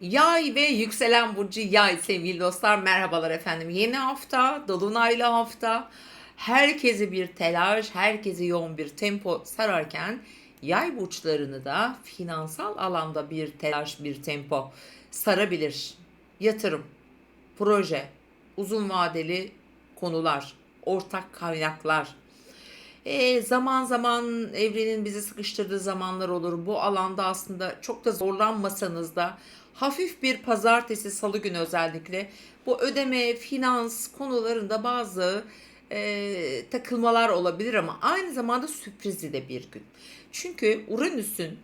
Yay ve yükselen burcu yay sevgili dostlar merhabalar efendim. Yeni hafta, dolunaylı hafta. Herkesi bir telaş, herkesi yoğun bir tempo sararken yay burçlarını da finansal alanda bir telaş, bir tempo sarabilir. Yatırım, proje, uzun vadeli konular, ortak kaynaklar, e, zaman zaman evrenin bizi sıkıştırdığı zamanlar olur. Bu alanda aslında çok da zorlanmasanız da hafif bir pazartesi, salı günü özellikle bu ödeme, finans konularında bazı e, takılmalar olabilir ama aynı zamanda sürprizli de bir gün. Çünkü Uranüs'ün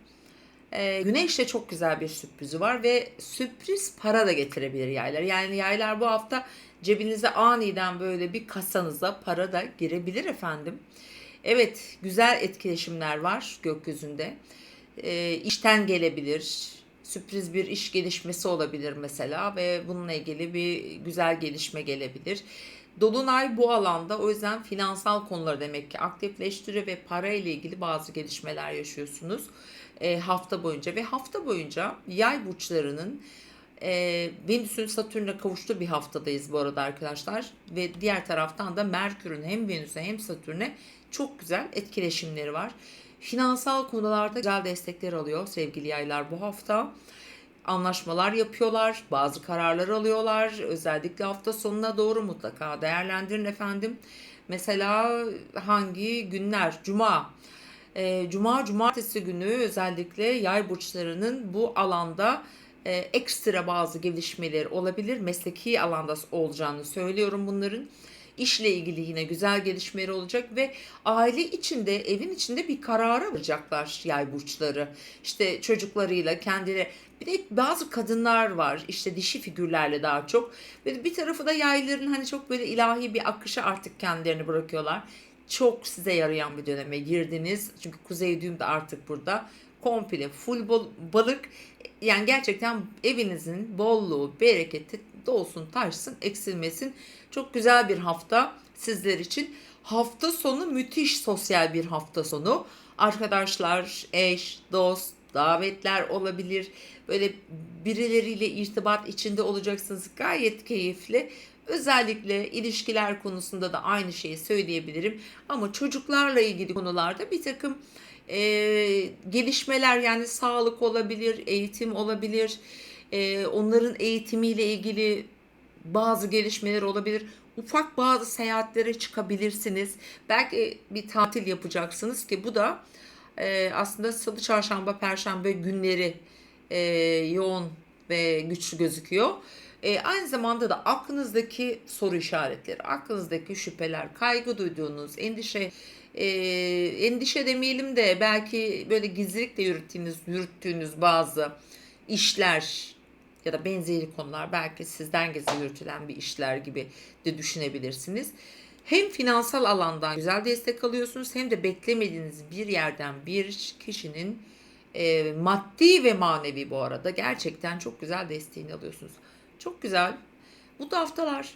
e, Güneş'te çok güzel bir sürprizi var ve sürpriz para da getirebilir yaylar. Yani yaylar bu hafta cebinize aniden böyle bir kasanıza para da girebilir efendim. Evet, güzel etkileşimler var gökyüzünde. E, işten gelebilir, sürpriz bir iş gelişmesi olabilir mesela ve bununla ilgili bir güzel gelişme gelebilir. Dolunay bu alanda o yüzden finansal konuları demek ki aktifleştiriyor ve para ile ilgili bazı gelişmeler yaşıyorsunuz e, hafta boyunca ve hafta boyunca yay burçlarının e, Venüs'ün Satürn'e kavuştuğu bir haftadayız bu arada arkadaşlar ve diğer taraftan da Merkür'ün hem Venüs'e hem Satürn'e çok güzel etkileşimleri var. Finansal konularda güzel destekler alıyor sevgili yaylar bu hafta anlaşmalar yapıyorlar, bazı kararlar alıyorlar. Özellikle hafta sonuna doğru mutlaka değerlendirin efendim. Mesela hangi günler? Cuma. E, Cuma, cumartesi günü özellikle yay burçlarının bu alanda e, ekstra bazı gelişmeler olabilir. Mesleki alanda olacağını söylüyorum bunların. İşle ilgili yine güzel gelişmeleri olacak ve aile içinde, evin içinde bir karar alacaklar yay burçları. İşte çocuklarıyla, kendileri bir de bazı kadınlar var işte dişi figürlerle daha çok. Ve bir tarafı da yayların hani çok böyle ilahi bir akışa artık kendilerini bırakıyorlar. Çok size yarayan bir döneme girdiniz. Çünkü kuzey düğüm de artık burada. Komple full bol, balık. Yani gerçekten evinizin bolluğu, bereketi dolsun, taşsın, eksilmesin. Çok güzel bir hafta sizler için. Hafta sonu müthiş sosyal bir hafta sonu. Arkadaşlar, eş, dost, davetler olabilir. Böyle birileriyle irtibat içinde olacaksınız. Gayet keyifli. Özellikle ilişkiler konusunda da aynı şeyi söyleyebilirim. Ama çocuklarla ilgili konularda bir takım e, gelişmeler yani sağlık olabilir, eğitim olabilir. E, onların eğitimiyle ilgili bazı gelişmeler olabilir. Ufak bazı seyahatlere çıkabilirsiniz. Belki bir tatil yapacaksınız ki bu da e, aslında salı, çarşamba, perşembe günleri e, yoğun ve güçlü gözüküyor. E, aynı zamanda da aklınızdaki soru işaretleri, aklınızdaki şüpheler, kaygı duyduğunuz, endişe e, endişe demeyelim de belki böyle gizlilikle yürüttüğünüz, yürüttüğünüz bazı işler ya da benzeri konular belki sizden gizli yürütülen bir işler gibi de düşünebilirsiniz. Hem finansal alandan güzel destek alıyorsunuz hem de beklemediğiniz bir yerden bir kişinin e, maddi ve manevi bu arada gerçekten çok güzel desteğini alıyorsunuz. Çok güzel. Mutlu haftalar.